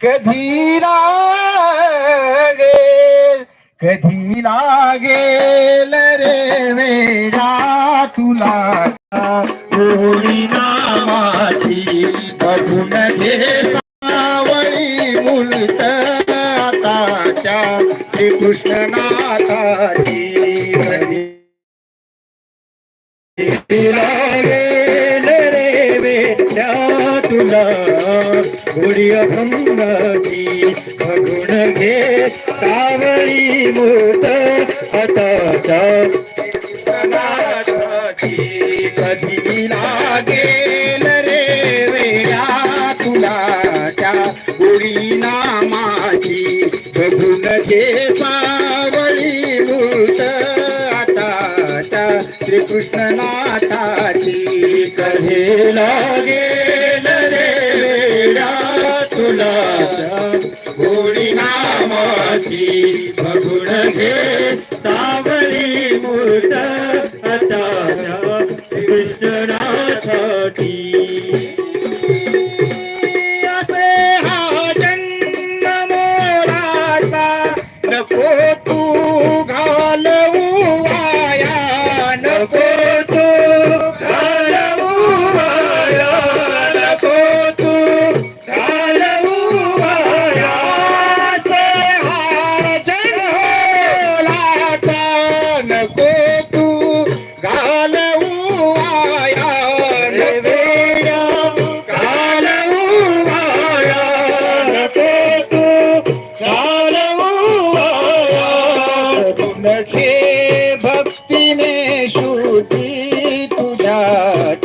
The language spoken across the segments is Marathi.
कधी लागेल कधी लागेल रे वेळा तुला कोणी नामाची बघून घे सावळी मुलत आताच्या श्रीकृष्णनाथाची कधी लागेल रे वेळा तुला होळी भूत मुलत कधी लागेल रे वेळा तुला त्या गोडी नामाची बघून घे सावळी भूत आता श्रीकृष्णनाथाची. कधी लागेल गोडी नामाची बघून घे सावळी मूर्त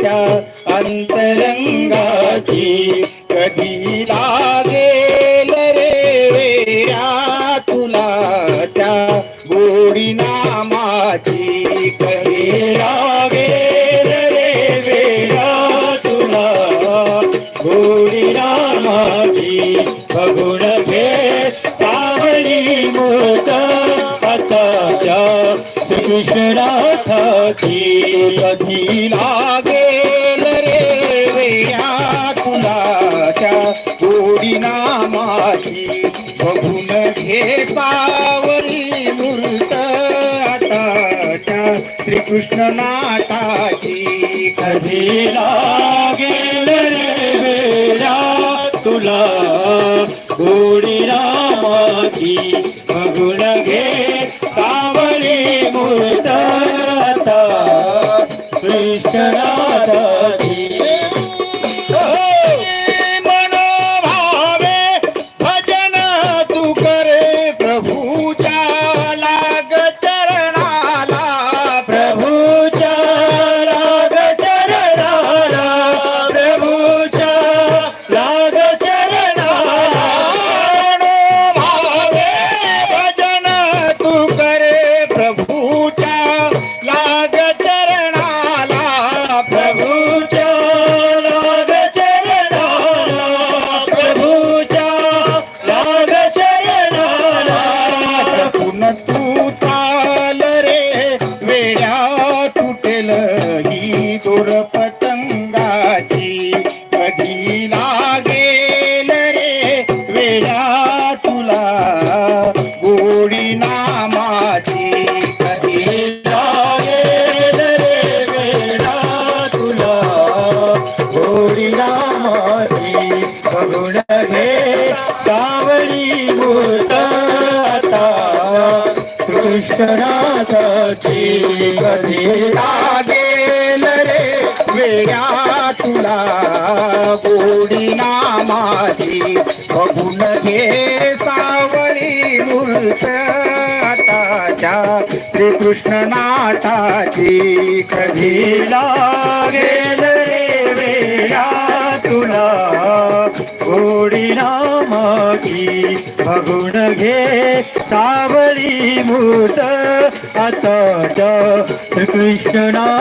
त्या अंतरंगाची कधी लागेल रे तुला त्या गोडी नामाची कधी लागेल रे वेड्या तुला गोडी नामाची बघून घे सावली मूर्त आताच्या श्रीकृष्णनाथाची कधी लागेल रे वेड्या कुणाच्या त्या गोडी नामाची बघून घे सावरी मूर्त आताच्या श्रीकृष्णनाथाची. कधी लागेल रे वेळा तुला गोडी रामाची कृष्णनाथाची कधी लागेल रे? वेड्या तुला गोडी नामाची बघून घे सावळी मूर्त आताच्या श्रीकृष्णनाथाची. कधी लागेल रे वेड्या तुला गोडी नामाची? बघून घे सावळी मूर्त आता कृष्णनाथाची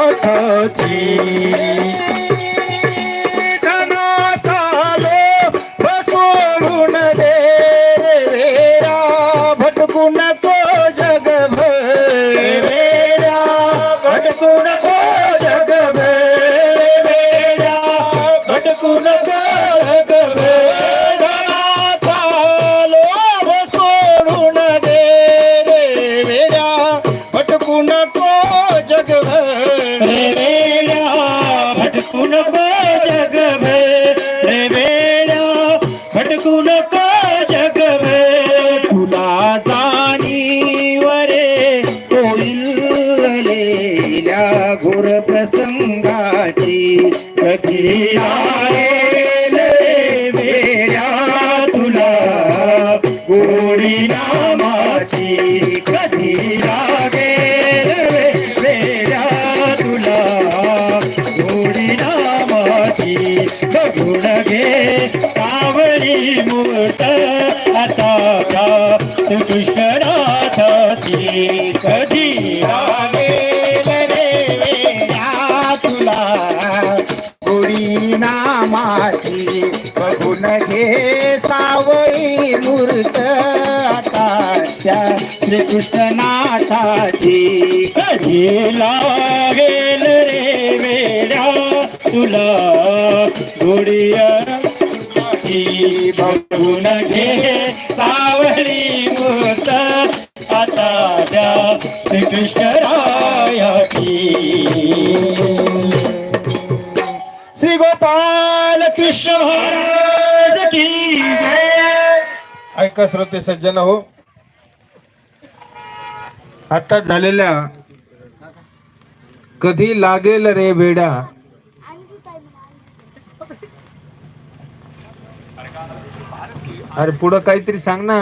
जगभर रे वेड्या भटकू नको जगभर रे वेड्या भटकू नको जगभर तुला जाणीवरे कोईल्या तुला गोडी नामाची. कृष्णनाथाची कधी लागेल रे तुला? गोडी नामाची बघून घे सावळी मूर्त आता. त्या श्रीकृष्णनाथाची कधी लागेल रे वेड्या तुला? गोडिया बघून घे. सावळी मूर्त आता त्या श्रीकृष्णरायाची श्री गोपाल कृष्ण महाराज की ऐका श्रोते सज्जन हो. आता झालेल्या कधी लागेल रे बेडा अरे पुढं काहीतरी सांग ना.